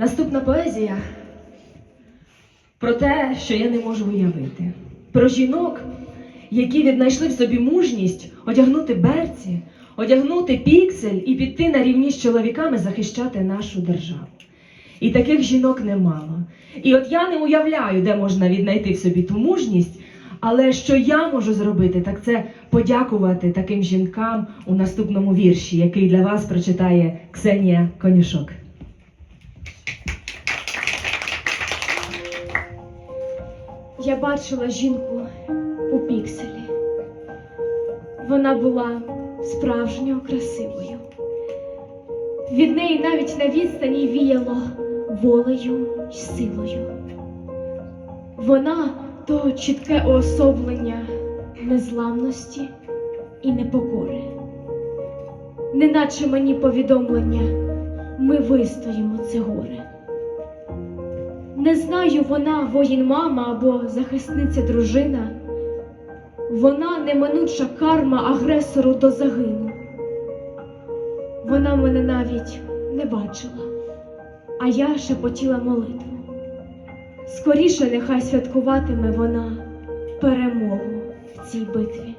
Наступна поезія про те, що я не можу уявити. Про жінок, які віднайшли в собі мужність одягнути берці, одягнути піксель і піти на рівні з чоловіками захищати нашу державу. І таких жінок немало. І от я не уявляю, де можна віднайти в собі ту мужність, але що я можу зробити, так це подякувати таким жінкам у наступному вірші, який для вас прочитає Ксенія Конюшок. Я бачила жінку у пікселі. Вона була справжньо красивою. Від неї навіть на відстані віяло волею й силою. Вона то чітке уособлення незламності і непокори. Неначе мені повідомлення, ми вистоїмо це горе. Не знаю, вона воїн мама або захисниця дружина. Вона неминуча карма агресору до загину. Вона мене навіть не бачила, а я шепотіла молитву. Скоріше нехай святкуватиме вона перемогу в цій битві.